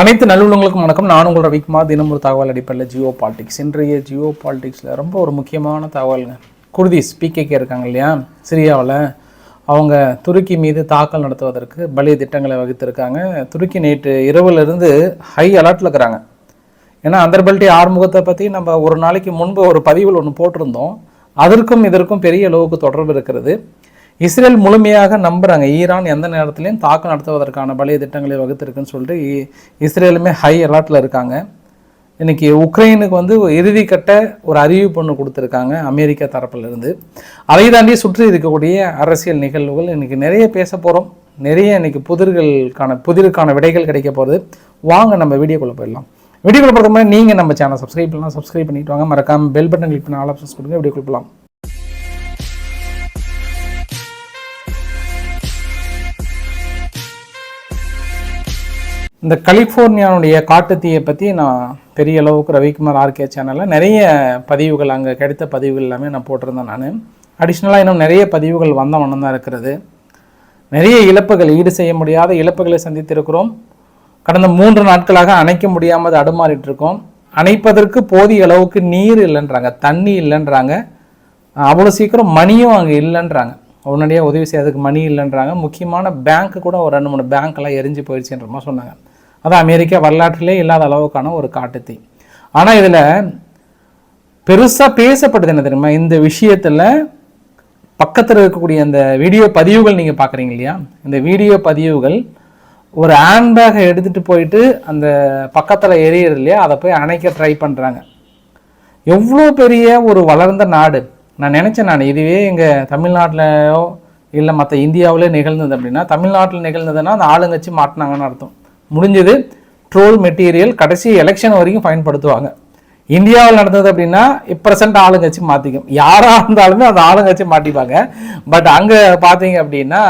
அனைத்து நல்லுள்ளங்களுக்கும் வணக்கம். நான் உங்கள் ரவிக்குமார். தினம் ஒரு தகவல் அடிப்படையில் ஜியோ பாலிடிக்ஸ். இன்றைய ஜியோ பாலிடிக்ஸில் ரொம்ப ஒரு முக்கியமான தகவலுங்க. குர்திஸ் பிகேகே இருக்காங்க இல்லையா? சிரியாவில் அவங்க துருக்கி மீது தாக்கல் நடத்துவதற்கு பலிய திட்டங்களை வகுத்திருக்காங்க. துருக்கி நேற்று இரவுலேருந்து ஹை அலர்ட்டில் இருக்கிறாங்க. ஏன்னா அந்தர்பல்டி ஆறுமுகத்தை பற்றி நம்ம ஒரு நாளைக்கு முன்பு ஒரு பதிவில் ஒன்று போட்டிருந்தோம். அதற்கும் இதற்கும் பெரிய அளவுக்கு தொடர்பு இருக்கிறது. இஸ்ரேல் முழுமையாக நம்புகிறாங்க ஈரான் எந்த நேரத்திலையும் தாக்கம் நடத்துவதற்கான பலிய திட்டங்களை வகுத்திருக்குன்னு சொல்லிட்டு இ- இஸ்ரேலுமே ஹை அலர்ட்டில் இருக்காங்க. இன்றைக்கி உக்ரைனுக்கு வந்து இறுதி இறுதிக்கட்ட ஒரு அறிவிப்பு ஒன்று கொடுத்துருக்காங்க அமெரிக்கா தரப்பிலிருந்து அதை தாண்டி சுற்றி இருக்கக்கூடிய அரசியல் நிகழ்வுகள் இன்றைக்கி நிறைய பேச போகிறோம் நிறைய இன்னைக்கு புதிர்களுக்கான புதிருக்கான விடைகள் கிடைக்க போகிறது வாங்க நம்ம வீடியோக்குள்ளே போயிடலாம். வீடியோக்குள்ளே போகிறதுக்கு முன்னாடி நீங்கள் நம்ம சேனல் சப்ஸ்கிரைப் பண்ணலாம். சப்ஸ்கிரைப் பண்ணிட்டு வாங்க. மறக்காமல் பெல் பட்டன் கிளிக் பண்ண ஆல் ஆப்ஷன்ஸ் கொடுங்க. வீடியோக்குள்ளே போகலாம் இந்த கலிஃபோர்னியாவுடைய காட்டுத்தீயை பற்றி நான் பெரிய அளவுக்கு ரவிக்குமார் ஆர்கே சேனலில் நிறைய பதிவுகள் அங்கே கிடைத்த பதிவுகள் எல்லாமே நான் போட்டிருந்தேன் நான். அடிஷ்னலாக இன்னும் நிறைய பதிவுகள் வந்த வண்ணம் தான் இருக்கிறது. நிறைய இழப்புகள் ஈடு செய்ய முடியாத இழப்புகளை சந்தித்திருக்கிறோம். கடந்த மூன்று நாட்களாக அணைக்க முடியாமல் அடுமாறிட்டு இருக்கோம். அணைப்பதற்கு போதிய அளவுக்கு நீர் இல்லைன்றாங்க தண்ணி இல்லைன்றாங்க. அவ்வளோ சீக்கிரம் மணியும் அங்கே இல்லைன்றாங்க. உடனடியாக உதவி செய்யறதுக்கு மணி இல்லைன்றாங்க. முக்கியமான பேங்க்கு கூட ஒரு ரெண்டு மூணு பேங்க்லாம் எரிஞ்சு போயிடுச்சுன்ற மாதிரி சொன்னாங்க. அது அமெரிக்கா வரலாற்றிலே இல்லாத அளவுக்கான ஒரு காட்டுத்தீ. ஆனால் இதில் பெருசாக பேசப்படுது என்ன தெரியுமா? இந்த விஷயத்தில் பக்கத்தில் இருக்கக்கூடிய அந்த வீடியோ பதிவுகள் நீங்கள் பார்க்குறீங்க இல்லையா? இந்த வீடியோ பதிவுகள் ஒரு ஹேண்ட்பேக்கை எடுத்துகிட்டு போயிட்டு அந்த பக்கத்தில் எரியுது இல்லையா? அதை போய் அணைக்க ட்ரை பண்ணுறாங்க எவ்வளோ பெரிய ஒரு வளர்ந்த நாடு. நான் நினச்சேன் நான் இதுவே எங்கள் தமிழ்நாட்டிலையோ இல்லை மற்ற இந்தியாவிலே நிகழ்ந்தது அப்படின்னா தமிழ்நாட்டில் நிகழ்ந்ததுன்னா அந்த ஆளுங்கட்சி மாட்டினாங்கன்னு அர்த்தம். முடிஞ்சது. ட்ரோல் மெட்டீரியல் கடைசி எலெக்ஷன் வரைக்கும் பயன்படுத்துவாங்க. இந்தியாவில் நடந்தது அப்படின்னா ப்ரெசென்ட் ஆளுங்கட்சி மாற்றிக்கும் யாராக இருந்தாலுமே அந்த ஆளுங்கட்சி மாட்டிப்பாங்க பட் அங்கே பார்த்தீங்க அப்படின்னா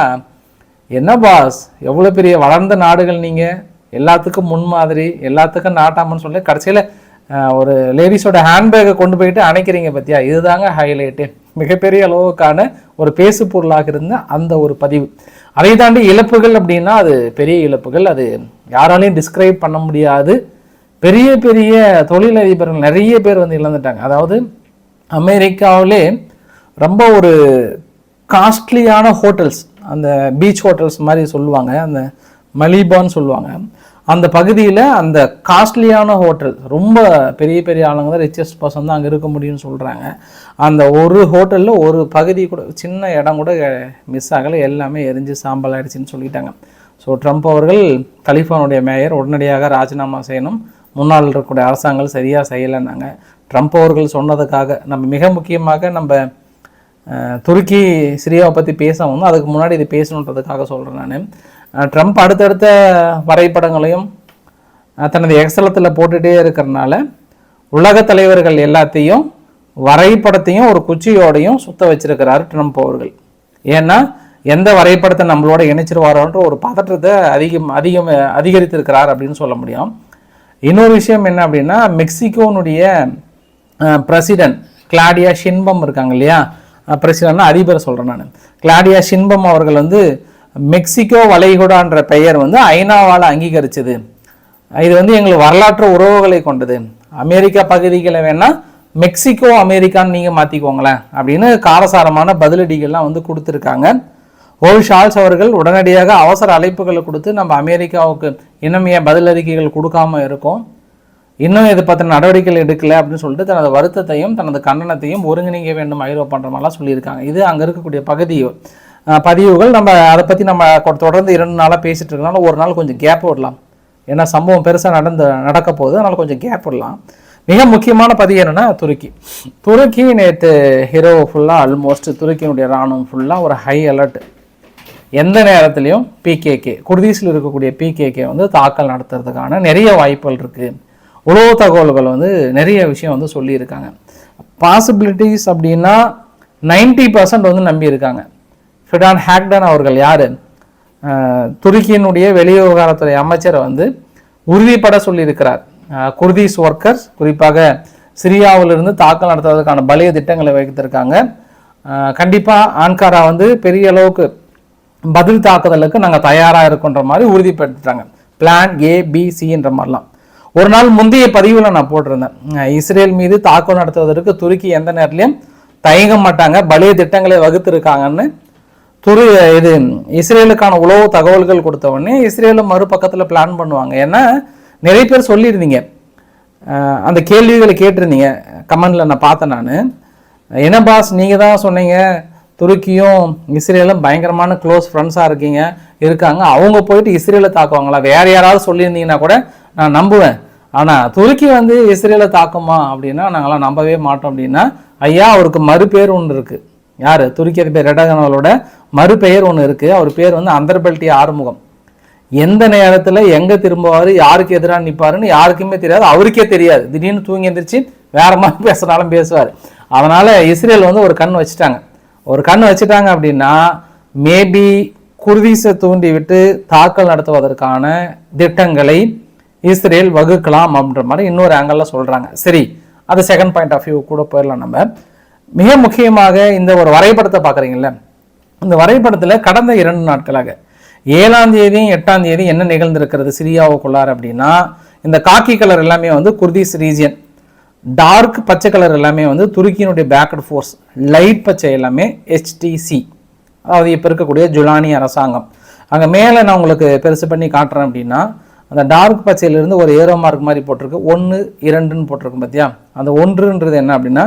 என்ன பாஸ் எவ்வளோ பெரிய வளர்ந்த நாடுகள் நீங்கள் எல்லாத்துக்கும் முன்மாதிரி எல்லாத்துக்கும் நாட்டாமன்னு சொல்லி கடைசியில் ஒரு லேடிஸோட ஹேண்ட்பேக்கை கொண்டு போயிட்டு அணைக்கிறீங்க பற்றியா இதுதாங்க ஹைலைட்டு மிகப்பெரிய அளவுக்கான ஒரு பேசு பொருளாக இருந்த அந்த ஒரு பதிவு. அதை தாண்டி இழப்புகள் அப்படின்னா அது பெரிய இழப்புகள். அது யாராலையும் டிஸ்கிரைப் பண்ண முடியாது. பெரிய பெரிய தொழிலதிபர்கள் நிறைய பேர் வந்து இழந்துட்டாங்க. அதாவது அமெரிக்காவிலே ரொம்ப ஒரு காஸ்ட்லியான ஹோட்டல்ஸ் அந்த பீச் ஹோட்டல்ஸ் மாதிரி சொல்லுவாங்க. அந்த மலிபான்னு சொல்லுவாங்க. அந்த பகுதியில் அந்த காஸ்ட்லியான ஹோட்டல் ரொம்ப பெரிய பெரிய ஆளுங்க தான் ரிச்சஸ்ட் பர்சன் தான் அங்கே இருக்க முடியும்னு சொல்கிறாங்க அந்த ஒரு ஹோட்டலில் ஒரு பகுதி கூட சின்ன இடம் கூட மிஸ் ஆகலை எல்லாமே எரிஞ்சு சாம்பல் ஆயிடுச்சுன்னு சொல்லிட்டாங்க. ஸோ ட்ரம்ப் அவர்கள் கலிஃபானுடைய மேயர் உடனடியாக ராஜினாமா செய்யணும். முன்னால் இருக்கக்கூடிய அரசாங்கம் சரியாக செய்யலைன்னாங்க. ட்ரம்ப் அவர்கள் சொன்னதுக்காக நம்ம மிக முக்கியமாக நம்ம துருக்கி சிரியாவை பற்றி பேச வந்து அதுக்கு முன்னாடி இது பேசணுன்றதுக்காக சொல்கிறேன் நான். ட்ரம்ப் அடுத்தடுத்த வரைபடங்களையும் தனது எக்ஸலத்தில் போட்டுகிட்டே இருக்கிறனால உலக தலைவர்கள் எல்லாத்தையும் வரைபடத்தையும் ஒரு குச்சியோடையும் சுத்த வச்சிருக்கிறார் ட்ரம்ப் அவர்கள். ஏன்னா எந்த வரைபடத்தை நம்மளோட இணைச்சிருவாரோன்ற ஒரு பதற்றத்தை அதிகம் அதிகம் அதிகரித்திருக்கிறார் அப்படின்னு சொல்ல முடியும். இன்னொரு விஷயம் என்ன அப்படின்னா மெக்சிகோனுடைய பிரசிடென்ட் கிளாடியா ஷின்பம் இருக்காங்க இல்லையா? பிரசிடென்ட்னா அதிபர் சொல்கிறேன் நான். கிளாடியா ஷின்பம் அவர்கள் வந்து மெக்சிகோ வளைகுடான்ற பெயர் வந்து ஐநாவால் அங்கீகரிச்சது. இது வந்து எங்களுக்கு வரலாற்று உறவுகளை கொண்டது. அமெரிக்கா பகுதிகளை வேணால் மெக்சிகோ அமெரிக்கான்னு நீங்கள் மாற்றிக்கோங்களேன் அப்படின்னு காரசாரமான பதிலடிகள்லாம் வந்து கொடுத்துருக்காங்க. ஓல் ஷால்ஸ் அவர்கள் உடனடியாக அவசர அழைப்புகளை கொடுத்து நம்ம அமெரிக்காவுக்கு இன்னும் ஏன் பதில் அறிக்கைகள் கொடுக்காம இருக்கோம். இன்னும் இது பற்றின நடவடிக்கைகள் எடுக்கலை அப்படின்னு சொல்லிட்டு தனது வருத்தத்தையும் தனது கண்டனத்தையும் ஒருங்கிணைக்க வேண்டும் ஐரோப்பான்ற மாதிரிலாம் சொல்லியிருக்காங்க. இது அங்கே இருக்கக்கூடிய பகுதி பதிவுகள். நம்ம அதை பற்றி நம்ம தொடர்ந்து இரண்டு நாளாக பேசிகிட்டு இருக்கனால ஒரு நாள் கொஞ்சம் கேப் விடலாம். ஏன்னா சம்பவம் பெருசாக நடந்து நடக்க போகுது. அதனால் கொஞ்சம் கேப் விடலாம். மிக முக்கியமான பதிவு என்னென்னா துருக்கி. துருக்கி நேற்று ஹீரோ ஃபுல்லாக ஆல்மோஸ்ட் துருக்கியினுடைய ராணுவம் ஃபுல்லாக ஒரு ஹை அலர்ட் எந்த நேரத்துலையும் பிகேகே குர்தீஸில் இருக்கக்கூடிய பிகேகே வந்து தாக்கல் நடத்துறதுக்கான நிறைய வாய்ப்புகள் இருக்குது உளவு தகவல்கள் வந்து நிறைய விஷயம் வந்து சொல்லியிருக்காங்க. பாசிபிலிட்டிஸ் அப்படின்னா 90% பர்சன்ட் வந்து நம்பியிருக்காங்க. ஃபிடான் ஹேக்டன் அவர்கள் யார்? துருக்கியினுடைய வெளிவிவகாரத்துறை அமைச்சரை வந்து உறுதிப்பட சொல்லியிருக்கிறார். குர்தீஸ் ஒர்க்கர்ஸ் குறிப்பாக சிரியாவிலிருந்து தாக்கல் நடத்துவதற்கான பலிய திட்டங்களை வைத்திருக்காங்க. கண்டிப்பாக ஆன்காரா வந்து பெரிய அளவுக்கு பதில் தாக்குதலுக்கு நாங்கள் தயாராக இருக்கோன்ற மாதிரி உறுதிப்படுத்திட்டாங்க. பிளான் ஏ பி சின்ற மாதிரிலாம். ஒரு நாள் முந்தைய பதிவில் நான் போட்டிருந்தேன். இஸ்ரேல் மீது தாக்குதல் நடத்துவதற்கு துருக்கி எந்த நேரத்திலையும் தயங்க மாட்டாங்க. பலிய திட்டங்களை வகுத்திருக்காங்கன்னு துரு இது இஸ்ரேலுக்கான உளவு தகவல்கள் கொடுத்த உடனே இஸ்ரேலும் மறுபக்கத்தில் பிளான் பண்ணுவாங்க. ஏன்னா நிறைய பேர் சொல்லியிருந்தீங்க. அந்த கேள்விகளை கேட்டிருந்தீங்க. கமெண்டில் நான் பார்த்தேன் நான். என்ன பாஸ் நீங்கள் தான் சொன்னீங்க. துருக்கியும் இஸ்ரேலும் பயங்கரமான க்ளோஸ் ஃப்ரெண்ட்ஸாக இருக்கீங்க. இருக்காங்க. அவங்க போயிட்டு இஸ்ரேலை தாக்குவாங்களா? வேறு யாராவது சொல்லியிருந்தீங்கன்னா கூட நான் நம்புவேன். ஆனால் துருக்கி வந்து இஸ்ரேலை தாக்குமா அப்படின்னா நாங்களாம் நம்பவே மாட்டோம் அப்படின்னா ஐயா அவருக்கு மறுபேர் ஒன்று இருக்குது யார்? துருக்கி அதிபர் ரெடகனவலோட மறுபெயர் ஒன்று இருக்கு. அவர் பேர் வந்து அந்தர்பல்டி ஆறுமுகம். எந்த நேரத்தில் எங்கே திரும்புவார்? யாருக்கு எதிராக நிற்பாருன்னு யாருக்குமே தெரியாது. அவருக்கே தெரியாது. திடீர்னு தூங்கி எந்திரிச்சு வேற மாதிரி பேசுனாலும் பேசுவார். அதனால இஸ்ரேல் வந்து ஒரு கண் வச்சுட்டாங்க. ஒரு கண் வச்சுட்டாங்க அப்படின்னா மேபி குர்தீஸை தூண்டிவிட்டு தாக்கல் நடத்துவதற்கான திட்டங்களை இஸ்ரேல் வகுக்கலாம் அப்படின்ற மாதிரி இன்னொரு ஆங்கிளில் சொல்கிறாங்க சரி அது செகண்ட் பாயிண்ட் ஆஃப் வியூ கூட போயிடலாம் நம்ம. மிக முக்கியமாக இந்த ஒரு வரைபடத்தை பார்க்குறீங்கள இந்த வரைபடத்தில் கடந்த இரண்டு நாட்களாக ஏழாம் தேதியும் எட்டாம் தேதி என்ன நிகழ்ந்திருக்கிறது சிரியாவுக்குள்ளார் அப்படின்னா இந்த காக்கி கலர் எல்லாமே வந்து குர்தீஸ் ரீஜியன் டார்க் பச்சை கலர் எல்லாமே வந்து துருக்கியினுடைய பேக்கட் ஃபோர்ஸ் லைட் பச்சை எல்லாமே ஹெச்டிசி அதாவது இப்போ இருக்கக்கூடிய ஜுலானி அரசாங்கம். அங்கே மேலே நான் உங்களுக்கு பெருசு பண்ணி காட்டுறேன் அப்படின்னா அந்த டார்க் பச்சையிலிருந்து ஒரு ஏரோ மார்க் மாதிரி போட்டிருக்கு ஒன்று இரண்டுன்னு போட்டிருக்கு பார்த்தியா அந்த ஒன்றுன்றது என்ன அப்படின்னா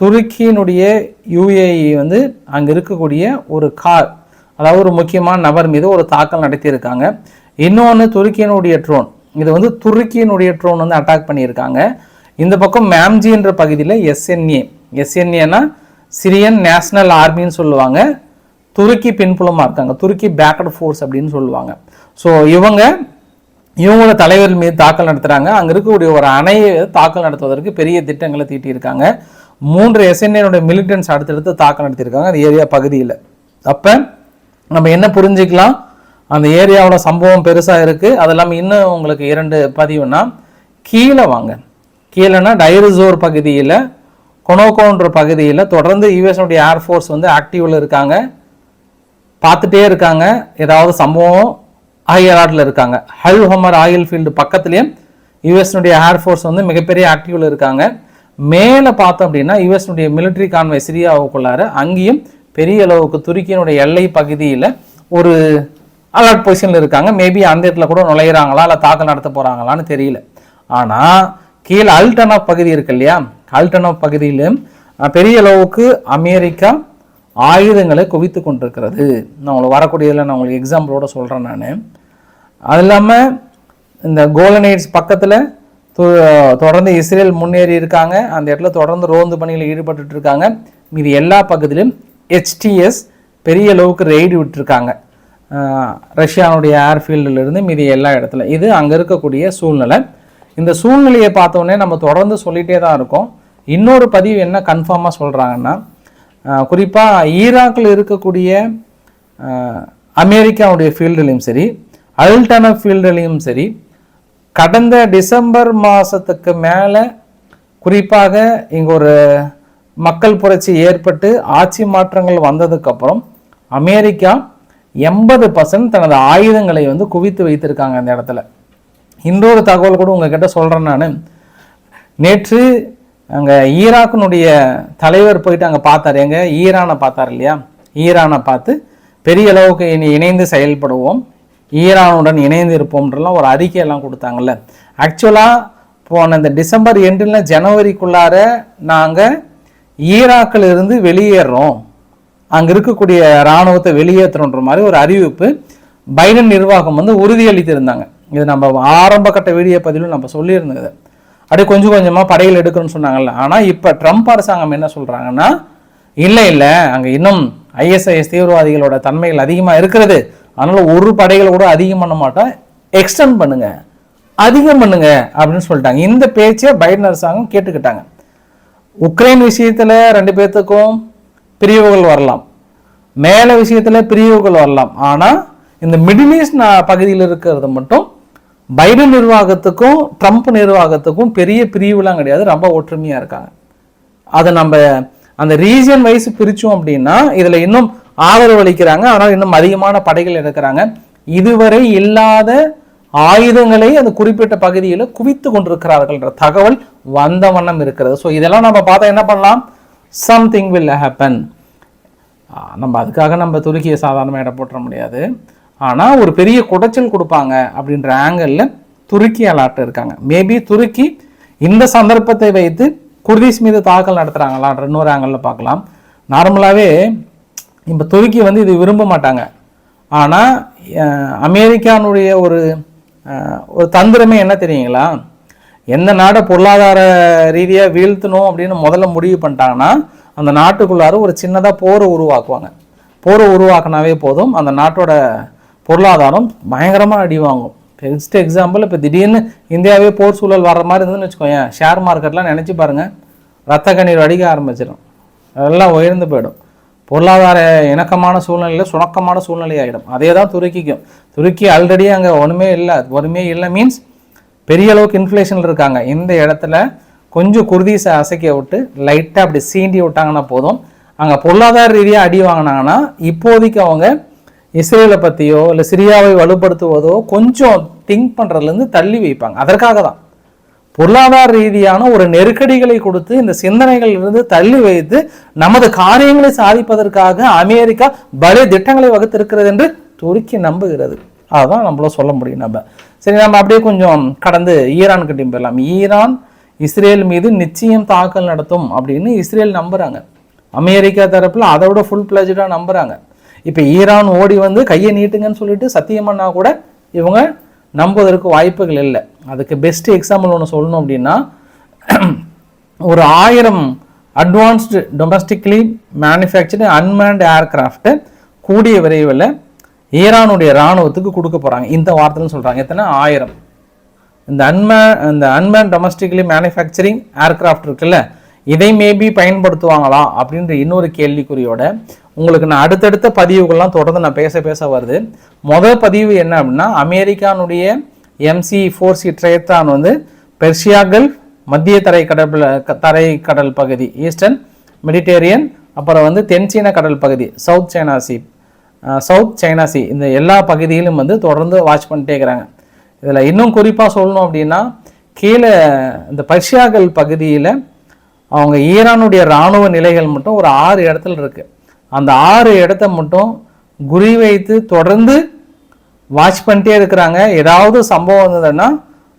துருக்கியினுடைய யுஏஇ வந்து அங்கே இருக்கக்கூடிய ஒரு கார் அதாவது ஒரு முக்கியமான நபர் மீது ஒரு தாக்கல் நடத்தியிருக்காங்க. இன்னொன்று துருக்கியினுடைய ட்ரோன் இது வந்து துருக்கியினுடைய ட்ரோன் வந்து அட்டாக் பண்ணியிருக்காங்க. இந்த பக்கம் மேம்ஜின்ற பகுதியில் எஸ்என்ஏ எஸ்என்ஏனா சிரியன் நேஷனல் ஆர்மின்னு சொல்லுவாங்க. துருக்கி பின்புலமாக இருக்காங்க. துருக்கி பேக்கட் ஃபோர்ஸ் அப்படின்னு சொல்லுவாங்க. ஸோ இவங்க இவங்களோட தலைவர் மீது தாக்கல் நடத்துகிறாங்க அங்கே இருக்கக்கூடிய ஒரு அணையை தாக்கல் நடத்துவதற்கு பெரிய திட்டங்களை தீட்டியிருக்காங்க. மூன்று எஸ்என்ஏனுடைய மிலிட்டன்ஸ் அடுத்தடுத்து தாக்கம் நடத்தியிருக்காங்க. அந்த ஏரியா பகுதியில். அப்போ நம்ம என்ன புரிஞ்சுக்கலாம்? அந்த ஏரியாவோட சம்பவம் பெருசாக இருக்குது அது இல்லாமல் இன்னும் உங்களுக்கு இரண்டு பதிவுனா கீழே வாங்க. கீழேனா டைரிசோர் பகுதியில் கொனோகோன்ற பகுதியில் தொடர்ந்து யூஎஸ்னுடைய ஏர்ஃபோர்ஸ் வந்து ஆக்டிவில் இருக்காங்க. பார்த்துட்டே இருக்காங்க. ஏதாவது சம்பவம் ஆகியலாட்டில் இருக்காங்க. ஹல் ஹொமர் ஆயில் ஃபீல்டு பக்கத்துலேயும் யூஎஸ்னுடைய ஏர்ஃபோர்ஸ் வந்து மிகப்பெரிய ஆக்டிவில் இருக்காங்க. மேலே பார்த்தோம் அப்படின்னா யுஎஸ்னுடைய மிலிட்ரி கான்வை சிரியாவுக்குள்ளார அங்கேயும் பெரிய அளவுக்கு துருக்கியினுடைய எல்லை பகுதியில் ஒரு அலர்ட் பொசிஷனில் இருக்காங்க. மேபி அந்த இடத்துல கூட நுழையிறாங்களா இல்லை தாக்கல் நடத்த போகிறாங்களான்னு தெரியல. ஆனால் கீழே அல்டனாப் பகுதி இருக்கு இல்லையா? அல்டனாப் பகுதியிலும் பெரிய அளவுக்கு அமெரிக்கா ஆயுதங்களை குவித்து கொண்டிருக்கிறது. நான் உங்களுக்கு வரக்கூடியதில் நான் உங்களுக்கு எக்ஸாம்பிளோட சொல்கிறேன் நான். அது இல்லாமல் இந்த கோலனைட்ஸ் பக்கத்தில் தொடர்ந்து இஸ்ரேல் முன்னேறி இருக்காங்க. அந்த இடத்துல தொடர்ந்து ரோந்து பணியில் ஈடுபட்டு இருக்காங்க. மீதி எல்லா பகுதியிலும் ஹெச்டிஎஸ் பெரிய அளவுக்கு ரெய்டு விட்டுருக்காங்க. ரஷ்யாவுடைய ரஷ்யானுடைய ஏர்ஃபீல்டுல மீதி எல்லா இடத்துல. இது அங்கே இருக்கக்கூடிய சூழ்நிலை. இந்த சூழ்நிலையை பார்த்தோன்னே நம்ம தொடர்ந்து சொல்லிகிட்டே தான் இருக்கோம். இன்னொரு பதிவு என்ன கன்ஃபார்மாக சொல்கிறாங்கன்னா குறிப்பாக ஈராக்கில் இருக்கக்கூடிய அமெரிக்காவுடைய ஃபீல்டுலேயும் சரி அல்டன ஃபீல்டுலையும் சரி கடந்த டிசம்பர் மாதத்துக்கு மேலே குறிப்பாக இங்கே ஒரு மக்கள் புரட்சி ஏற்பட்டு ஆட்சி மாற்றங்கள் வந்ததுக்கப்புறம் அமெரிக்கா எண்பது பர்சன்ட் தனது ஆயுதங்களை வந்து குவித்து வைத்திருக்காங்க அந்த இடத்துல. இன்னொரு தகவல் கூட உங்ககிட்ட சொல்கிறேன் நான். நேற்று அங்கே ஈராக்கினுடைய தலைவர் போயிட்டு அங்கே பார்த்தார். எங்கே? ஈரானை பார்த்தார் இல்லையா? ஈரானை பார்த்து பெரிய அளவுக்கு இனி இணைந்து செயல்படுவோம். ஈரானுடன் இணைந்து இருப்போம்ன்றலாம் ஒரு அறிக்கையெல்லாம் கொடுத்தாங்கல்ல. ஆக்சுவலாக போன இந்த டிசம்பர் எண்டில் ஜனவரிக்குள்ளார நாங்கள் ஈராக்கில் இருந்து வெளியேறோம். அங்கே இருக்கக்கூடிய இராணுவத்தை வெளியேற்றணுன்ற மாதிரி ஒரு அறிவிப்பு பைடன் நிர்வாகம் வந்து உறுதியளித்திருந்தாங்க. இது நம்ம ஆரம்ப கட்ட வீடியோ பதிலும் நம்ம சொல்லியிருந்தது. அப்படியே கொஞ்சம் கொஞ்சமாக படைகள் எடுக்கணும்னு சொன்னாங்கல்ல. ஆனால் இப்போ ட்ரம்ப் அரசாங்கம் என்ன சொல்கிறாங்கன்னா இல்லை இல்லை அங்கே இன்னும் ஐஎஸ்ஐஎஸ் தீவிரவாதிகளோட தன்மைகள் அதிகமாக இருக்கிறது. அதனால் ஒரு படைகளை கூட அதிகம் பண்ண மாட்டோம். எக்ஸ்டெண்ட் பண்ணுங்க. அதிகம் பண்ணுங்க அப்படின்னு சொல்லிட்டாங்க. இந்த பேச்சை பைடன் அரசாங்கம் கேட்டுக்கிட்டாங்க. உக்ரைன் விஷயத்தில் ரெண்டு பேர்த்துக்கும் பிரிவுகள் வரலாம். மேலே விஷயத்தில் பிரிவுகள் வரலாம். ஆனால் இந்த மிடில் ஈஸ்ட் பகுதியில் இருக்கிறது மட்டும் பைடன் நிர்வாகத்துக்கும் ட்ரம்ப் நிர்வாகத்துக்கும் பெரிய பிரிவுலாம் கிடையாது. ரொம்ப ஒற்றுமையாக இருக்காங்க. அதை நம்ம அந்த ரீஜன் வைஸ் பிரித்தோம் அப்படின்னா இதில் இன்னும் ஆதரவு அளிக்கிறாங்க. ஆனால் இன்னும் அதிகமான படைகள் எடுக்கிறாங்க. இதுவரை இல்லாத ஆயுதங்களை அந்த குறிப்பிட்ட பகுதியில் குவித்து கொண்டிருக்கிறார்கள்ன்ற தகவல் வந்த வண்ணம் இருக்கிறது. ஸோ இதெல்லாம் நம்ம பார்த்தா என்ன பண்ணலாம்? சம்திங் வில் ஹேப்பன் நம்ம அதுக்காக நம்ம துருக்கியை சாதாரணமாக இடம் போட்டுற முடியாது. ஆனால் ஒரு பெரிய குடைச்சல் கொடுப்பாங்க அப்படின்ற ஆங்கிளில் துருக்கி அலாட்டு இருக்காங்க. மேபி துருக்கி இந்த சந்தர்ப்பத்தை வைத்து குர்திஸ் மீது தாக்கல் நடத்துகிறாங்களான்ற இன்னொரு ஆங்கிளில் பார்க்கலாம். நார்மலாகவே இப்போ துருக்கி வந்து இது விரும்ப மாட்டாங்க. ஆனால் அமெரிக்கானுடைய ஒரு ஒரு தந்திரமே என்ன தெரியுங்களா? எந்த நாடை பொருளாதார ரீதியாக வீழ்த்தணும் அப்படின்னு முதல்ல முடிவு பண்ணிட்டாங்கன்னா அந்த நாட்டுக்குள்ளார ஒரு சின்னதாக போரை உருவாக்குவாங்க. போரை உருவாக்குனாவே போதும் அந்த நாட்டோட பொருளாதாரம் பயங்கரமாக அடி வாங்கும். பெஸ்ட் எக்ஸாம்பிள் இப்போ திடீர்னு இந்தியாவே போர் சூழல் வர்ற மாதிரி இருந்துன்னு வச்சுக்கோங்க ஷேர் மார்க்கெட்லாம் நினச்சி பாருங்கள் ரத்த கண்ணீர் வடிக்க ஆரம்பிச்சிடும் எல்லாம் உயர்ந்து போயிடும். பொருளாதார இணக்கமான சூழ்நிலையில் சுணக்கமான சூழ்நிலை ஆகிடும் அதே தான் துருக்கிக்கும். துருக்கி ஆல்ரெடி அங்கே ஒன்றுமே இல்லை. ஒன்றுமே இல்லை மீன்ஸ் பெரிய அளவுக்கு இன்ஃப்ளேஷனில் இருக்காங்க. இந்த இடத்துல கொஞ்சம் குருதிசை அசைக்க விட்டு லைட்டாக அப்படி சீண்டி விட்டாங்கன்னா போதும். அங்கே பொருளாதார ரீதியாக அடி வாங்கினாங்கன்னா இப்போதைக்கு அவங்க இஸ்ரேலை பற்றியோ இல்லை சிரியாவை வலுப்படுத்துவதோ கொஞ்சம் திங்க் பண்ணுறதுலேருந்து தள்ளி வைப்பாங்க. அதற்காக தான். பொருளாதார ரீதியான ஒரு நெருக்கடிகளை கொடுத்து இந்த சிந்தனைகளில் இருந்து தள்ளி வைத்து நமது காரியங்களை சாதிப்பதற்காக அமெரிக்கா பல திட்டங்களை வகுத்திருக்கிறது என்று துருக்கி நம்புகிறது. அதுதான் நம்மள சொல்ல முடியும் நம்ம. சரி நம்ம அப்படியே கொஞ்சம் கடந்து ஈரான் கிட்டையும் போயிடலாம். ஈரான் இஸ்ரேல் மீது நிச்சயம் தாக்கல் நடத்தும் அப்படின்னு இஸ்ரேல் நம்புகிறாங்க அமெரிக்கா தரப்பில் அதை விட ஃபுல் பிளஜாக நம்புகிறாங்க இப்போ ஈரான் ஓடி வந்து கையை நீட்டுங்கன்னு சொல்லிட்டு சத்தியம் கூட இவங்க நம்புவதற்கு வாய்ப்புகள் இல்லை. அதுக்கு பெஸ்ட் எக்ஸாம்பிள் ஒன்று சொல்லணும் அப்படின்னா ஒரு ஆயிரம் advanced domestically manufactured unmanned aircraft கூடிய விரைவில் ஈரானுடைய இராணுவத்துக்கு கொடுக்க போகிறாங்க இந்த வார்த்தைன்னு சொல்கிறாங்க எத்தனை? ஆயிரம். இந்த அன்மே இந்த அன்மேன் டொமஸ்டிக்லி மேனுஃபேக்சரிங் ஏர்கிராஃப்ட் இருக்குல்ல இதை மேபி பயன்படுத்துவாங்களா அப்படின்ற இன்னொரு கேள்விக்குறியோட உங்களுக்கு நான் அடுத்தடுத்த பதிவுகள்லாம் தொடர்ந்து நான் பேச பேச வருது. முதல் பதிவு என்ன அப்படின்னா அமெரிக்கானுடைய எம்சி ஃபோர் சி ட்ரேத்தான் வந்து பெர்ஷியாகல் மத்திய தரை கடல் தரை கடல் பகுதி ஈஸ்டர்ன் மெடிடேரியன் அப்புறம் வந்து தென்சீன கடல் பகுதி south China sea south China sea இந்த எல்லா பகுதியிலும் வந்து தொடர்ந்து வாட்ச் பண்ணிட்டே இருக்கிறாங்க. இதில் இன்னும் குறிப்பாக சொல்லணும் அப்படின்னா கீழே இந்த பர்ஷியாகல் பகுதியில் அவங்க ஈரானுடைய இராணுவ நிலைகள் மட்டும் ஒரு ஆறு இடத்துல இருக்குது அந்த ஆறு இடத்த மட்டும் குறிவைத்து தொடர்ந்து வாட்ச் பண்ணிட்டே இருக்கிறாங்க. ஏதாவது சம்பவம் வந்ததுன்னா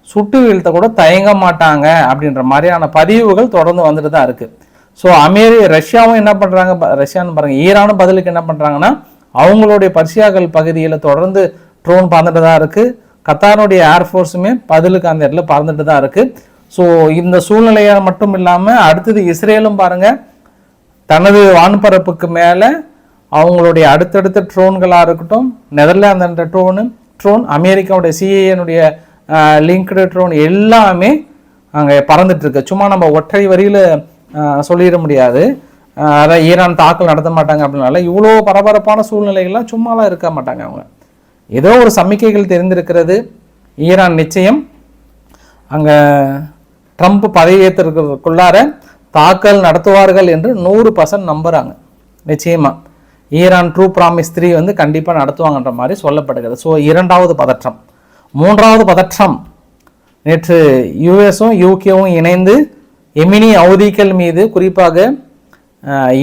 சுட்டு வீழ்த்த கூட தயங்க மாட்டாங்க அப்படின்ற மாதிரியான பதிவுகள் தொடர்ந்து வந்துட்டு தான் இருக்குது ஸோ அமெரி ரஷ்யாவும் என்ன பண்ணுறாங்க ரஷ்யான்னு பாருங்கள் ஈரானும் பதிலுக்கு என்ன பண்ணுறாங்கன்னா அவங்களுடைய பர்ஷியாக்கள் பகுதியில் தொடர்ந்து ட்ரோன் பறந்துட்டு தான் இருக்குது கத்தாருடைய ஏர்ஃபோர்ஸுமே பதிலுக்கு அந்த இடத்துல பறந்துட்டு தான் இருக்குது ஸோ இந்த சூழ்நிலையை மட்டும் இல்லாமல் அடுத்தது இஸ்ரேலும் பாருங்கள் தனது வான்பரப்புக்கு மேலே அவங்களுடைய அடுத்தடுத்த ட்ரோன்களாக இருக்கட்டும் நெதர்லாந்து ட்ரோனு ட்ரோன் அமெரிக்காவுடைய சிஏனுடைய லிங்க்டு ட்ரோன் எல்லாமே அங்கே பறந்துட்டுருக்கு. சும்மா நம்ம ஒற்றை வரியில் சொல்லிட முடியாது. அதான் ஈரான் தாக்கல் நடத்த மாட்டாங்க அப்படின்னால இவ்வளோ பரபரப்பான சூழ்நிலைகள்லாம் சும்மாலாம் இருக்க மாட்டாங்க அவங்க. ஏதோ ஒரு சமிக்கைகள் தெரிந்திருக்கிறது. ஈரான் நிச்சயம் அங்கே ட்ரம்ப் பதவியேற்றிருக்கிறதுக்குள்ளார தாக்கல் நடத்துவார்கள் என்று நூறு பர்சன்ட் நம்புகிறாங்க நிச்சயமாக ஈரான் ட்ரூ ப்ராமிஸ் த்ரீ வந்து கண்டிப்பாக நடத்துவாங்கன்ற மாதிரி சொல்லப்படுகிறது. ஸோ இரண்டாவது பதற்றம். மூன்றாவது பதற்றம். நேற்று யுஎஸும் யூகேவும் இணைந்து எமினி அவதிகள் மீது குறிப்பாக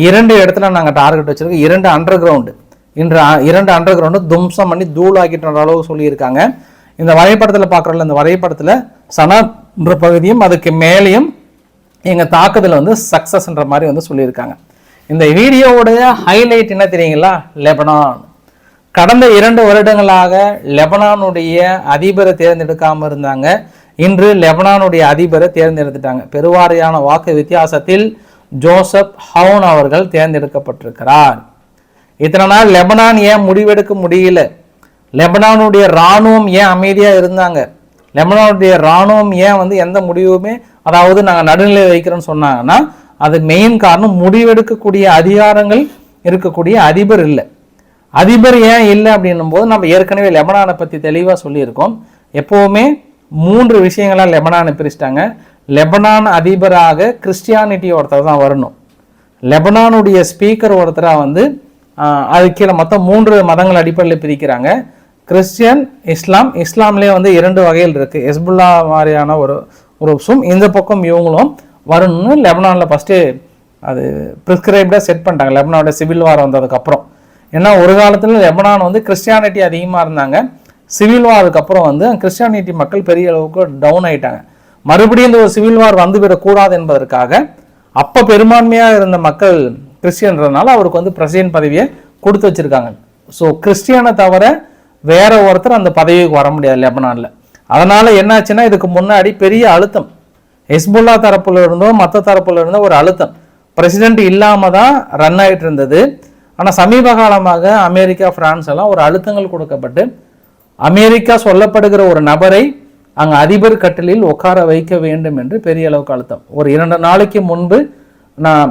இரண்டு இடத்துல நாங்கள் டார்கெட் வச்சுருக்கோம். இரண்டு அண்டர் கிரவுண்டு இன்று இரண்டு அண்டர் கிரவுண்டு தும்சம் பண்ணி தூளாக்கின்ற அளவு சொல்லியிருக்காங்க. இந்த வரைபடத்தில் பார்க்குறல இந்த வரைபடத்தில் சனான்ற பகுதியும் அதுக்கு மேலேயும் எங்கள் தாக்குதல் வந்து சக்ஸஸ்ன்ற மாதிரி வந்து சொல்லியிருக்காங்க. இந்த வீடியோவுடைய ஹைலைட் என்ன தெரியுங்களா? லெபனான். கடந்த இரண்டு வருடங்களாக லெபனானுடைய அதிபரை தேர்ந்தெடுக்காமல் இருந்தாங்க. இன்று லெபனானுடைய அதிபரை தேர்ந்தெடுத்துட்டாங்க. பெருவாரியான வாக்கு வித்தியாசத்தில் ஜோசப் ஹவுன் அவர்கள் தேர்ந்தெடுக்கப்பட்டிருக்கிறார். இத்தனை நாள் லெபனான் ஏன் முடிவெடுக்க முடியல? லெபனானுடைய இராணுவம் ஏன் அமைதியாக இருந்தாங்க? லெபனானுடைய இராணுவம் ஏன் வந்து எந்த முடிவுமே அதாவது நாங்கள் நடுநிலை வைக்கிறோம்னு சொன்னாங்கன்னா அது மெயின் காரணம் முடிவெடுக்கக்கூடிய அதிகாரங்கள் இருக்கக்கூடிய அதிபர் இல்லை. அதிபர் ஏன் இல்லை அப்படின்னும் போது நம்ம ஏற்கனவே லெபனானை பற்றி தெளிவாக சொல்லியிருக்கோம். எப்போவுமே மூன்று விஷயங்களாக லெபனானை பிரிச்சிட்டாங்க. லெபனான் அதிபராக கிறிஸ்டியானிட்டி ஒருத்தர் தான் வரணும். லெபனானுடைய ஸ்பீக்கர் ஒருத்தராக வந்து அது கீழே மொத்தம் மூன்று மதங்கள் அடிப்படையில் பிரிக்கிறாங்க. கிறிஸ்டியன் இஸ்லாம் இஸ்லாம்லேயே வந்து இரண்டு வகையில் இருக்குது ஹெஸ்புல்லா மாதிரியான ஒரு குரூப்ஸும் இந்த பக்கம் இவங்களும் வரணும்னு லெபனானில் ஃபஸ்ட்டு அது ப்ரிஸ்கிரைப்டாக செட் பண்ணிட்டாங்க. லெபனானோட சிவில் வார் வந்ததுக்கப்புறம் ஏன்னா ஒரு காலத்தில் லெபனான் வந்து கிறிஸ்டியானிட்டி அதிகமாக இருந்தாங்க. சிவில் வாருக்கப்புறம் வந்து கிறிஸ்டியானிட்டி மக்கள் பெரிய அளவுக்கு டவுன் ஆயிட்டாங்க. மறுபடியும் இந்த ஒரு சிவில் வார் வந்துவிடக்கூடாது என்பதற்காக அப்போ பெரும்பான்மையாக இருந்த மக்கள் கிறிஸ்டியன்றதுனால அவருக்கு வந்து பிரசிடென்ட் பதவியை கொடுத்து வச்சிருக்காங்க. ஸோ கிறிஸ்டியனை தவிர வேற ஒருத்தர் அந்த பதவிக்கு வர முடியாது லெபனானில். அதனால் என்னாச்சுன்னா இதுக்கு முன்னாடி பெரிய அழுத்தம். ஹெஸ்புல்லா தரப்புல இருந்தோ மற்ற தரப்புல இருந்தோ ஒரு அழுத்தம். பிரசிடென்ட் இல்லாமல் தான் ரன் ஆகிட்டு இருந்தது. ஆனால் சமீப காலமாக அமெரிக்கா ஃப்ரான்ஸ் எல்லாம் ஒரு அழுத்தங்கள் கொடுக்கப்பட்டு அமெரிக்கா சொல்லப்படுகிற ஒரு நபரை அங்கே அதிபர் கட்டிலில் உட்கார வைக்க வேண்டும் என்று பெரிய அளவுக்கு அழுத்தம். ஒரு இரண்டு நாளைக்கு முன்பு நான்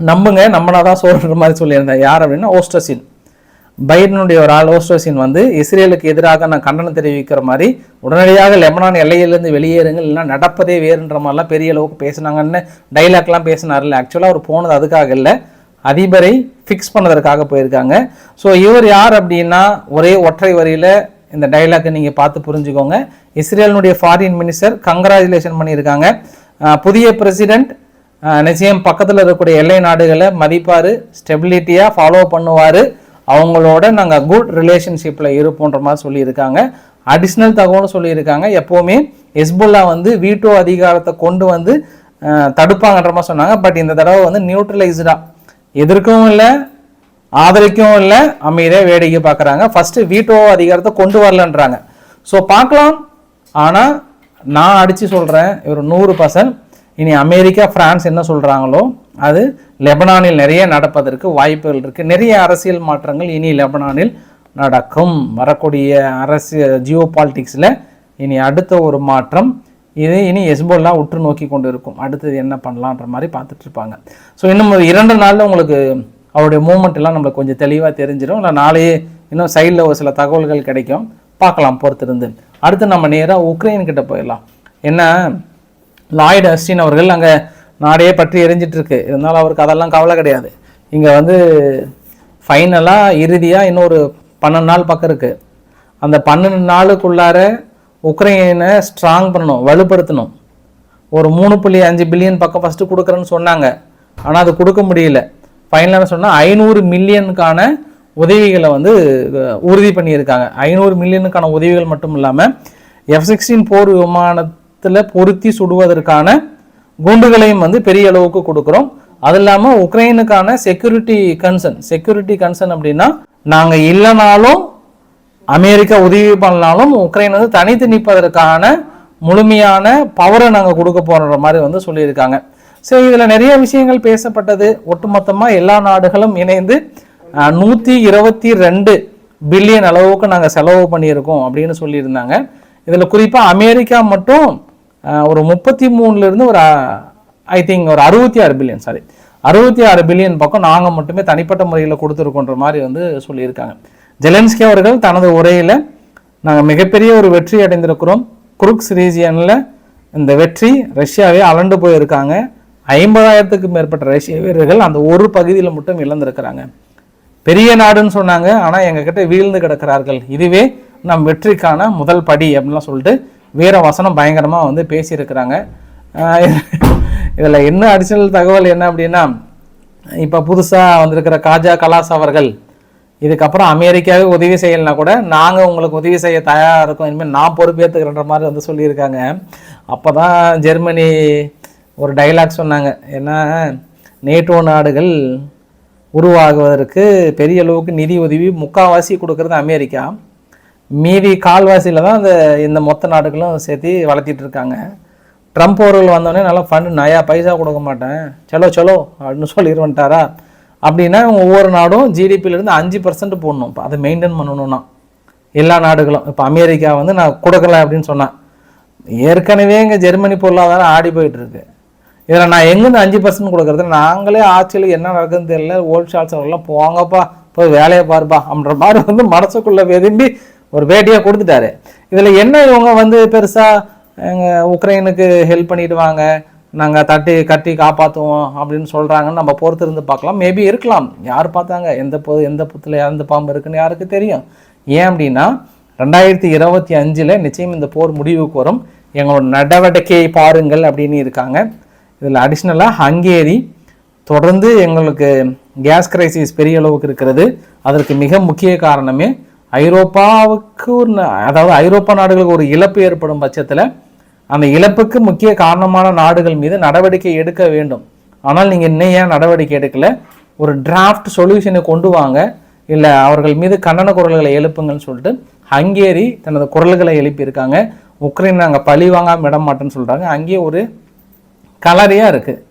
நம்புங்க நம்மளாதான் சொல்கிற மாதிரி சொல்லியிருந்தேன். யார் அப்படின்னா ஓஸ்டசின் பைடனுடைய ஒரு ஆள் ஓஸ்டோசின் வந்து இஸ்ரேலுக்கு எதிராக நான் கண்டனம் தெரிவிக்கிற மாதிரி உடனடியாக லெபனான் எல்லையிலேருந்து வெளியேறுங்கள் இல்லைன்னா நடப்பதே வேறுன்ற மாதிரிலாம் பெரிய அளவுக்கு பேசினாங்கன்னு டைலாக்லாம் பேசினார்ல ஆக்சுவலாக அவர் போனது அதுக்காக இல்லை. அதிபரை ஃபிக்ஸ் பண்ணதற்காக போயிருக்காங்க. ஸோ இவர் யார் அப்படின்னா ஒரே ஒற்றை வரியில் இந்த டைலாக்கை நீங்கள் பார்த்து புரிஞ்சுக்கோங்க. இஸ்ரேலினுடைய ஃபாரின் மினிஸ்டர் கங்க்ராச்சுலேஷன் பண்ணியிருக்காங்க. புதிய பிரசிடெண்ட் நிச்சயம் பக்கத்தில் இருக்கக்கூடிய எல்லை நாடுகளை மதிப்பார் ஸ்டெபிலிட்டியாக ஃபாலோ பண்ணுவார். அவங்களோட நாங்கள் குட் ரிலேஷன்ஷிப்பில் இருப்போன்ற மாதிரி சொல்லியிருக்காங்க. அடிஷ்னல் தகவலும் சொல்லியிருக்காங்க. எப்போவுமே ஹெஸ்புல்லா வந்து வீட்டோ அதிகாரத்தை கொண்டு வந்து தடுப்பாங்கன்ற மாதிரி சொன்னாங்க. பட் இந்த தடவை வந்து நியூட்ரலைஸ்டாக எதிர்க்கவும் இல்லை ஆதரிக்கவும் இல்லை அமைதியாக வேடிக்கை பார்க்குறாங்க ஃபஸ்ட்டு வீட்டோ அதிகாரத்தை கொண்டு வரலன்றாங்க. ஸோ பார்க்கலாம். ஆனால் நான் அடித்து சொல்கிறேன் ஒரு நூறு பர்சன்ட் இனி அமெரிக்கா ஃப்ரான்ஸ் என்ன சொல்கிறாங்களோ அது லெபனானில் நிறைய நடப்பதற்கு வாய்ப்புகள் இருக்குது நிறைய அரசியல் மாற்றங்கள் இனி லெபனானில் நடக்கும். வரக்கூடிய அரசியல் ஜியோ பாலிட்டிக்ஸில் இனி அடுத்த ஒரு மாற்றம். இது இனி எஸ்போல்லாம் உற்று நோக்கி கொண்டு இருக்கும் அடுத்தது என்ன பண்ணலான்ற மாதிரி பார்த்துட்டு இருப்பாங்க. ஸோ இன்னும் ஒரு இரண்டு நாளில் உங்களுக்கு அவருடைய மூமெண்ட் எல்லாம் நம்மளுக்கு கொஞ்சம் தெளிவாக தெரிஞ்சிடும் இல்லை நாளையே இன்னும் சைடில் ஒரு சில தகவல்கள் கிடைக்கும். பார்க்கலாம் பொறுத்திருந்து. அடுத்து நம்ம நேராக உக்ரைன் கிட்ட போயிடலாம். என்ன லாய்டு அஸ்டின் அவர்கள் அங்கே நாடே பற்றி எரிஞ்சிட்டு இருக்கு இருந்தாலும் அவருக்கு அதெல்லாம் கவலை கிடையாது. இங்கே வந்து ஃபைனலாக இறுதியாக இன்னொரு பன்னெண்டு நாள் பக்கம் இருக்குது அந்த பன்னெண்டு நாளுக்குள்ளார உக்ரைனை ஸ்ட்ராங் பண்ணணும் வலுப்படுத்தணும். ஒரு மூணு புள்ளி அஞ்சு பில்லியன் பக்கம் ஃபஸ்ட்டு கொடுக்குறேன்னு சொன்னாங்க. ஆனால் அது கொடுக்க முடியல. ஃபைனலாக சொன்னால் ஐநூறு மில்லியனுக்கான உதவிகளை வந்து உறுதி பண்ணியிருக்காங்க. ஐநூறு மில்லியனுக்கான உதவிகள் மட்டும் இல்லாமல் எஃப் சிக்ஸ்டீன் போர் விமானத்தில் பொருத்தி சுடுவதற்கான குண்டுகளையும் வந்து பெரிய அளவுக்கு கொடுக்குறோம். அது இல்லாமல் உக்ரைனுக்கான செக்யூரிட்டி கன்சர்ன் செக்யூரிட்டி கன்சர்ன் அப்படின்னா நாங்கள் இல்லைனாலும் அமெரிக்கா உதவி பண்ணாலும் உக்ரைன் வந்து தனித்து நிற்பதற்கான முழுமையான பவரை நாங்கள் கொடுக்க போகிற மாதிரி வந்து சொல்லியிருக்காங்க. ஸோ இதில் நிறைய விஷயங்கள் பேசப்பட்டது. ஒட்டுமொத்தமாக எல்லா நாடுகளும் இணைந்து நூற்றி இருபத்தி ரெண்டு பில்லியன் அளவுக்கு நாங்கள் செலவு பண்ணியிருக்கோம் அப்படின்னு சொல்லியிருந்தாங்க. இதில் குறிப்பாக அமெரிக்கா மட்டும் ஒரு முப்பத்தி மூணுலேருந்து ஒரு ஐ திங்க் ஒரு அறுபத்தி ஆறு பில்லியன் சாரி அறுபத்தி ஆறு பில்லியன் பக்கம் நாங்கள் மட்டுமே தனிப்பட்ட முறையில் கொடுத்துருக்கோன்ற மாதிரி வந்து சொல்லியிருக்காங்க. ஜெலன்ஸ்கி அவர்கள் தனது உரையில் நாங்கள் மிகப்பெரிய ஒரு வெற்றி அடைந்திருக்கிறோம். குருக்ஸ் ரீஜியனில் இந்த வெற்றி ரஷ்யாவே அலண்டு போயிருக்காங்க. ஐம்பதாயிரத்துக்கு மேற்பட்ட ரஷ்ய வீரர்கள் அந்த ஒரு பகுதியில் மட்டும் இழந்திருக்கிறாங்க. பெரிய நாடுன்னு சொன்னாங்க ஆனால் எங்ககிட்ட வீழ்ந்து கிடக்கிறார்கள். இதுவே நம் வெற்றிக்கான முதல் படி அப்படின்லாம் சொல்லிட்டு வீர வசனம் பயங்கரமாக வந்து பேசியிருக்கிறாங்க. இதில் என்ன அடிஷனல் தகவல் என்ன அப்படின்னா இப்போ புதுசாக வந்திருக்கிற காஜா கலாஸ் அவர்கள் இதுக்கப்புறம் அமெரிக்காவே உதவி செய்யலைனா கூட நாங்கள் உங்களுக்கு உதவி செய்ய தயாராக இருக்கோம். இனிமேல் நான் பொறுப்பேற்றுக்கிறன்ற மாதிரி வந்து சொல்லியிருக்காங்க. அப்போ தான் ஜெர்மனி ஒரு டைலாக் சொன்னாங்க. ஏன்னா நேட்டோ நாடுகள் உருவாகுவதற்கு பெரிய அளவுக்கு நிதி உதவி முக்கால்வாசி கொடுக்கறது அமெரிக்கா. மீதி கால்வாசியில் தான் அந்த இந்த மொத்த நாடுகளும் சேர்த்து வளர்த்திட்டு இருக்காங்க. ட்ரம்ப் அவர்கள் வந்தோடனே நல்லா ஃபண்டு நயா பைசா கொடுக்க மாட்டேன்? சலோ செலோ அப்படின்னு சொல்லிடுவன்ட்டாரா அப்படின்னா ஒவ்வொரு நாடும் ஜிடிபியிலேருந்து அஞ்சு பர்சன்ட் போடணும். இப்போ அதை மெயின்டைன் பண்ணணும்னா. எல்லா நாடுகளும். இப்போ அமெரிக்கா வந்து நான் கொடுக்கல அப்படின்னு சொன்னேன் ஏற்கனவே இங்கே ஜெர்மனி பொருளாதாரம் ஆடி போயிட்டுருக்கு இதில் நான் எங்கேருந்து அஞ்சு பர்சன்ட் கொடுக்குறது? நாங்களே ஆட்சியில் என்ன நடக்குதுன்னு தெரியல. ஓல்ட் ஷாட்ஸ் அவர்கள்லாம் போங்கப்பா போய் வேலையை பாருப்பா அப்படின்ற மாதிரி வந்து மனசுக்குள்ளே விரும்பி ஒரு பேட்டியாக கொடுத்துட்டாரு. இதில் என்ன இவங்க வந்து பெருசாக எங்கள் உக்ரைனுக்கு ஹெல்ப் பண்ணிடுவாங்க நாங்கள் தட்டி கட்டி காப்பாற்றுவோம் அப்படின்னு சொல்கிறாங்கன்னு நம்ம பொறுத்து இருந்து பார்க்கலாம். மேபி இருக்கலாம். யார் பார்த்தாங்க? எந்த பொ எந்த புத்தில் எந்த பாம்பு இருக்குன்னு யாருக்கு தெரியும்? ஏன் அப்படின்னா ரெண்டாயிரத்தி இருபத்தி அஞ்சில் நிச்சயம் இந்த போர் முடிவுக்கு வரும். எங்களோட நடவடிக்கையை பாருங்கள் அப்படின்னு இருக்காங்க. இதில் அடிஷ்னலாக ஹங்கேரி தொடர்ந்து எங்களுக்கு கேஸ் கிரைசிஸ் பெரிய அளவுக்கு இருக்கிறது. அதற்கு மிக முக்கிய காரணமே ஐரோப்பாவுக்கு ஒரு அதாவது ஐரோப்பா நாடுகளுக்கு ஒரு இழப்பு ஏற்படும் பட்சத்தில் அந்த இழப்புக்கு முக்கிய காரணமான நாடுகள் மீது நடவடிக்கை எடுக்க வேண்டும். ஆனால் நீங்கள் இன்னும் ஏன் நடவடிக்கை எடுக்கல? ஒரு டிராஃப்ட் சொல்யூஷனை கொண்டு வாங்க. இல்லை அவர்கள் மீது கண்டன குரல்களை எழுப்புங்கன்னு சொல்லிட்டு ஹங்கேரி தனது குரல்களை எழுப்பியிருக்காங்க. உக்ரைன் நாங்கள் பழி வாங்காமல் விட மாட்டேன்னு சொல்கிறாங்க அங்கேயே ஒரு கலரியாக இருக்குது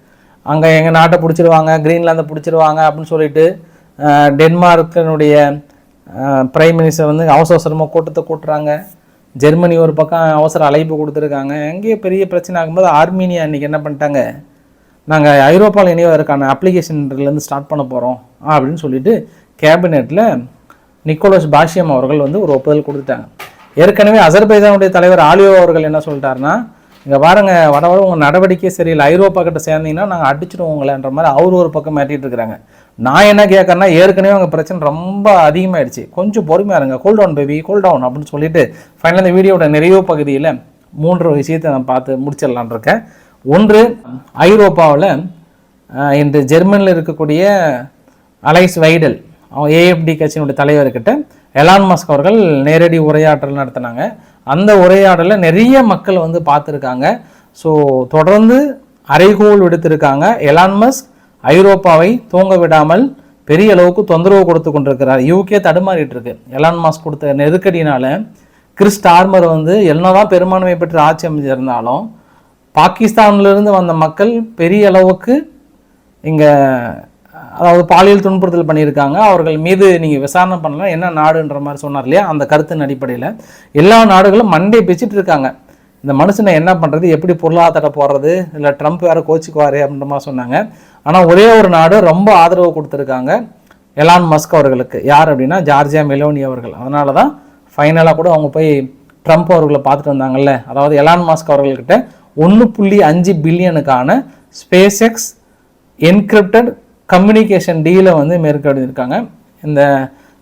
அங்கே எங்கள் நாட்டை பிடிச்சிருவாங்க கிரீன்லாந்தை பிடிச்சிருவாங்க அப்படின்னு சொல்லிட்டு டென்மார்க்கினுடைய பிரைம் மினிஸ்டர் வந்து அவசர அவசரமாக கூட்டத்தை கூட்டுறாங்க. ஜெர்மனி ஒரு பக்கம் அவசர அழைப்பு கொடுத்துருக்காங்க. எங்கேயோ பெரிய பிரச்சனை ஆகும்போது ஆர்மீனியா இன்றைக்கி என்ன பண்ணிட்டாங்க? நாங்கள் ஐரோப்பாவில் இணைவதற்கான அப்ளிகேஷன்லேருந்து ஸ்டார்ட் பண்ண போகிறோம் அப்படின்னு சொல்லிட்டு கேபினெட்டில் நிக்கோலஸ் பாஷியம் அவர்கள் வந்து ஒரு ஒப்புதல் கொடுத்துட்டாங்க. ஏற்கனவே அசர்பைஜானுடைய தலைவர் ஆலியோ அவர்கள் என்ன சொல்லிட்டாருன்னா இங்கே பாருங்க வர வர உங்கள் நடவடிக்கை சரியில்லை. ஐரோப்பா கிட்ட சேர்ந்தீங்கன்னா நாங்கள் அடிச்சிடுவோங்களேன்ற மாதிரி அவர் ஒரு பக்கம் மாட்டிகிட்டு இருக்கிறாங்க. நான் என்ன கேட்கறேன்னா ஏற்கனவே அவங்க பிரச்சனை ரொம்ப அதிகமாயிடுச்சு. கொஞ்சம் பொறுமையா இருங்க. Cool down baby cool down அப்படின்னு சொல்லிட்டு ஃபைனலாக இந்த வீடியோட நிறைவு பகுதியில் மூன்று விஷயத்தை நான் பார்த்து முடிச்சிடலான் இருக்கேன். ஒன்று ஐரோப்பாவில் இந்த இன்று ஜெர்மனியில் இருக்கக்கூடிய அலைஸ் வைடல் அவன் ஏஎஃப்டி கட்சியினுடைய தலைவர்கிட்ட எலான் மஸ்க் அவர்கள் நேரடி உரையாடல் நடத்தினாங்க. அந்த உரையாடலை நிறைய மக்கள் வந்து பார்த்துருக்காங்க. ஸோ தொடர்ந்து அறைகோல் விடுத்திருக்காங்க எலான் மஸ்க். ஐரோப்பாவை தூங்க விடாமல் பெரிய அளவுக்கு தொந்தரவு கொடுத்து கொண்டிருக்கிறார். யூகே தடுமாறிட்டு இருக்கு. எலான் மாஸ் கொடுத்த நெருக்கடினால கிறிஸ் டார்மர் வந்து என்னதான் பெரும்பான்மை பெற்று ஆட்சி அமைஞ்சிருந்தாலும் பாகிஸ்தான்லேருந்து வந்த மக்கள் பெரிய அளவுக்கு இங்கே அதாவது பாலியல் துன்புறுத்தல் பண்ணியிருக்காங்க. அவர்கள் மீது நீங்கள் விசாரணை பண்ணலாம். என்ன நாடுன்ற மாதிரி சொன்னார் இல்லையா? அந்த கருத்தின் அடிப்படையில். எல்லா நாடுகளும் மண்டே பிச்சுட்டு இருக்காங்க. இந்த மனுஷனை என்ன பண்ணுறது எப்படி பொருளாதார போடுறது? இல்லை ட்ரம்ப் வேற கோச்சிக்குவாரு அப்படின்ற மாதிரி சொன்னாங்க. ஆனால் ஒரே ஒரு நாடு ரொம்ப ஆதரவு கொடுத்துருக்காங்க எலான் மஸ்க் அவர்களுக்கு. யார் அப்படின்னா? ஜார்ஜியா மெலோனி அவர்கள். அதனால தான் ஃபைனலாக கூட அவங்க போய் ட்ரம்ப் அவர்களை பார்த்துட்டு வந்தாங்கல்ல. அதாவது எலான் மாஸ்க் அவர்கள்கிட்ட ஒன்று புள்ளி அஞ்சு பில்லியனுக்கான ஸ்பேஸ் எக்ஸ் என்கிரிப்டட் கம்யூனிகேஷன் டீலை வந்து மேற்கொண்டிருக்காங்க. இந்த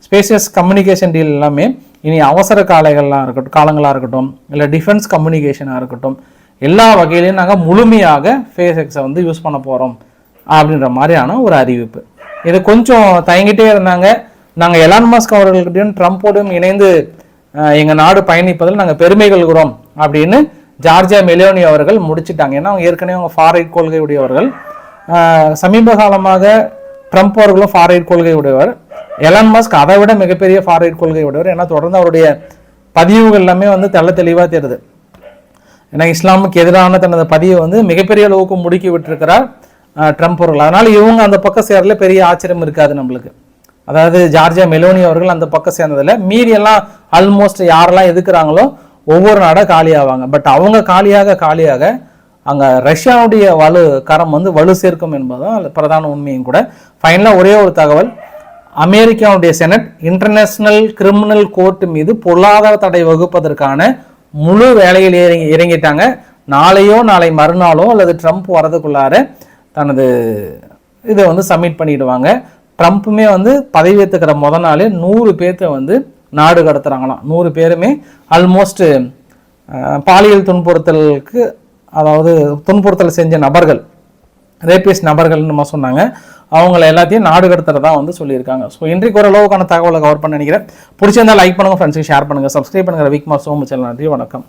ஸ்பேசியஸ் கம்யூனிகேஷன் டீல் எல்லாமே இனி அவசர காலைகள்லாம் இருக்கட்டும் காலங்களாக இருக்கட்டும் இல்லை டிஃபென்ஸ் கம்யூனிகேஷனாக இருக்கட்டும் எல்லா வகையிலையும் நாங்கள் முழுமையாக ஃபேஸ் எக்ஸை வந்து யூஸ் பண்ண போகிறோம் அப்படின்ற மாதிரியான ஒரு அறிவிப்பு. இது கொஞ்சம் தயங்கிட்டே இருந்தாங்க. நாங்கள் எலான் மாஸ்க் அவர்கள்கிட்டயும் ட்ரம்ப்போடும் இணைந்து எங்கள் நாடு பயணிப்பதில் நாங்கள் பெருமை கொள்கிறோம் அப்படின்னு ஜார்ஜியா மெலியோனி அவர்கள் முடிச்சிட்டாங்க. ஏன்னா அவங்க ஏற்கனவே அவங்க ஃபாரைட் கொள்கை உடையவர்கள் சமீப காலமாக ட்ரம்ப் அவர்களும் ஃபாரைட் கொள்கை உடையவர் எலான் மாஸ்க் அதை விட மிகப்பெரிய ஃபாரைட் கொள்கை உடையவர். ஏன்னா தொடர்ந்து அவருடைய பதிவுகள் எல்லாமே வந்து தெள்ள தெளிவாக தெரியுது ஏன்னா இஸ்லாமுக்கு எதிரான தனது பதிவை வந்து மிகப்பெரிய அளவுக்கு முடுக்கி விட்டுருக்கிறார் ட்ரம்ப் அவர்கள். அதனால் இவங்க அந்த பக்கம் சேரல பெரிய ஆச்சரியம் இருக்காது நம்மளுக்கு. அதாவது ஜார்ஜியா மெலோனி அவர்கள் அந்த பக்கம் சேர்ந்ததில் மீதியெல்லாம் ஆல்மோஸ்ட் யாரெல்லாம் எதுக்குறாங்களோ ஒவ்வொரு நாடாக காலியாவாங்க. பட் அவங்க காலியாக காலியாக அங்கே ரஷ்யாவுடைய வலு கரம் வந்து வலு சேர்க்கும் என்பதுதான் பிரதான உண்மையும் கூட. ஃபைனலாக ஒரே ஒரு தகவல். அமெரிக்காவுடைய செனட் இன்டர்நேஷனல் கிரிமினல் கோர்ட் மீது பொருளாதார தடை வகுப்பதற்கான முழு வேலையில் இறங்கி இறங்கிட்டாங்க. நாளையோ நாளை மறுநாளோ அல்லது ட்ரம்ப் வரதுக்குள்ளார தனது இதை வந்து சப்மிட் பண்ணிடுவாங்க. ட்ரம்ப்புமே வந்து பதவியேற்றுக்கிற முத நாளே நூறு பேர்த்த வந்து நாடு கடத்துறாங்களாம். நூறு பேருமே ஆல்மோஸ்ட் பாலியல் துன்புறுத்தலுக்கு அதாவது துன்புறுத்தல் செஞ்ச நபர்கள் ரேபியஸ் நபர்கள்னு நம்ம சொன்னாங்க. அவங்கள எல்லாத்தையும் நாடு கடத்துறதா வந்து சொல்லியிருக்காங்க. ஸோ இன்றைக்கு ஒரு அளவுக்கான தகவலை கவர் பண்ண நினைக்கிறேன். பிடிச்சிருந்தா லைக் பண்ணுங்கள் ஃப்ரெண்ட்ஸுக்கு ஷேர் பண்ணுங்கள் சப்ஸ்கிரைப் பண்ணுங்க. ரவிக்குமார் சோமச்சல் நன்றி வணக்கம்.